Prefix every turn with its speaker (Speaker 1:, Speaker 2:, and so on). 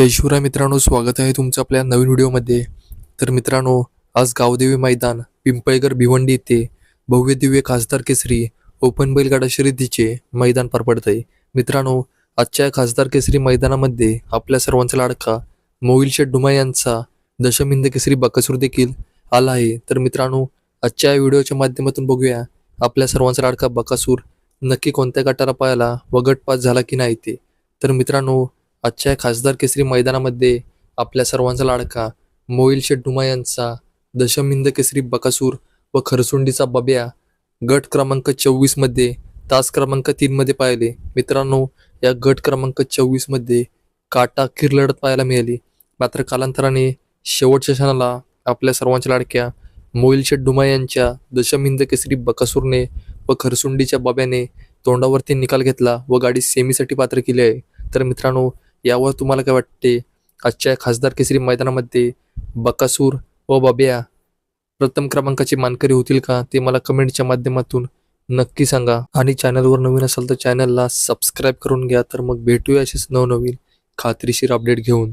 Speaker 1: जय शिवराय मित्रांनो स्वागत आहे तुमचं आपल्या नवीन व्हिडिओमध्ये. तर मित्रांनो आज गावदेवी मैदान पिंपळगर भिवंडी येथे भव्य दिव्य खासदार केसरी ओपन बैलगाडा शर्यतीचे मैदान पार पडत आहे मित्रांनो आजच्या खासदार केसरी मैदानामध्ये आपल्या सर्वांचा लाडका मोविल शेठ डुमा यांचा दशमिंद केसरी बकासूर देखील आला आहे. तर मित्रांनो आजच्या व्हिडिओच्या माध्यमातून बघूया आपल्या सर्वांचा लाडका बकासूर नक्की कोणत्या गटाला पाहायला व गट पास झाला की नाही ते. तर मित्रांनो आजच्या खासदार केसरी मैदानामध्ये आपल्या सर्वांचा लाडका मोईल शेठ यांचा दशमिंद केसरी बकासूर व खरसुंडीचा बब्या गट क्रमांक चोवीसमध्ये तास क्रमांक तीनमध्ये पाहिले. मित्रांनो या गट क्रमांक चोवीसमध्ये काटा अखेर लढत पाहायला मिळाली. मात्र कालांतराने शेवटच्या क्षणाला आपल्या सर्वांच्या लाडक्या मोईल शेठ यांच्या दशमिंद केसरी बकासूरने व खरसुंडीच्या बब्याने तोंडावरती निकाल घेतला व गाडी सेमीसाठी पात्र केली आहे. तर मित्रांनो यावर तुम्हाला काय वाटते? आजच्या खासदार केसरी मैदानामध्ये बकासूर व बब्या प्रथम क्रमांकाचे मानकरी होतील का? ते मला कमेंटच्या माध्यमातून नक्की सांगा. आणि चॅनलवर नवीन असाल तर चॅनलला सबस्क्राईब करून घ्या. तर मग भेटूया असेच नवनवीन खात्रीशीर अपडेट घेऊन.